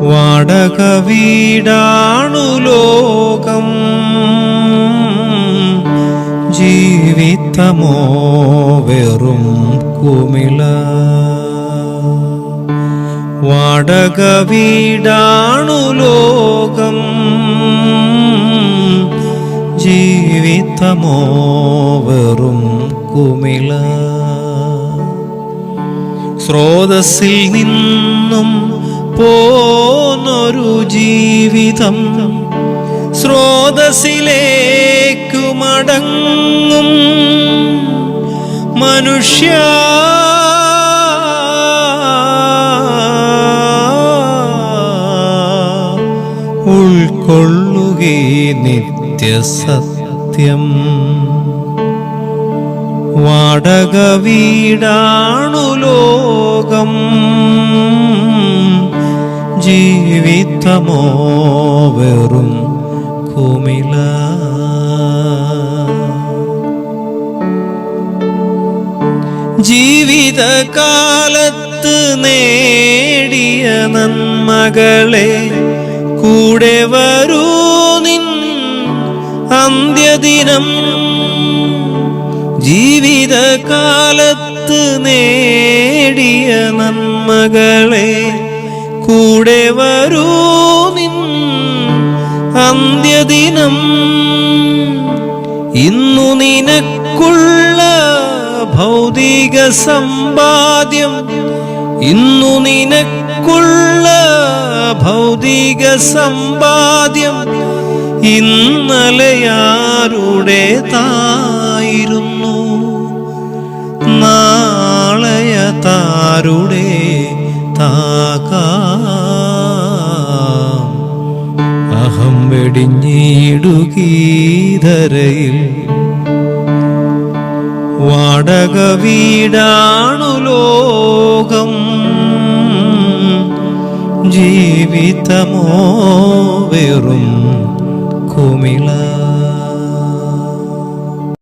വാടക വീടാണു ലോകം. ജീവിതമോ വെറും കുമിള. വാടക വീടാണു ലോകം. ജീവിതമോ വെറും കുമിള. സ്രോതസ്സിൽ നിന്നും പോന്നൊരു ജീവിതം സ്രോതസ്സിലേക്കു മടങ്ങും. മനുഷ്യ ഉൾക്കൊള്ളുകേ നിത്യസത്യം. വാടക വീടാണു ലോകം. ജീവിതമോ വെറും കുമിള? ജീവിതകാലത്ത് നേടിയ നന്മകളെ കൂടെ വരൂ നിൻ അന്ത്യദിനം. ജീവിതകാലത്ത് നേടിയ നന്മകളെ കൂടെ വരൂ നിൻ അന്ത്യദിനം. ഇന്നു നിനക്കുള്ള ഭൗതിക സമ്പാദ്യം. ഇന്നു നിനക്കുള്ള ഭൗതിക സമ്പാദ്യം. ഇന്നലെയാരുടേതായിരുന്നു നാളെയ വെടിഞ്ഞിടുകീധരയിൽ. വാടക വീടാണു ലോകം. ജീവിതമോ വെറും കുമിള.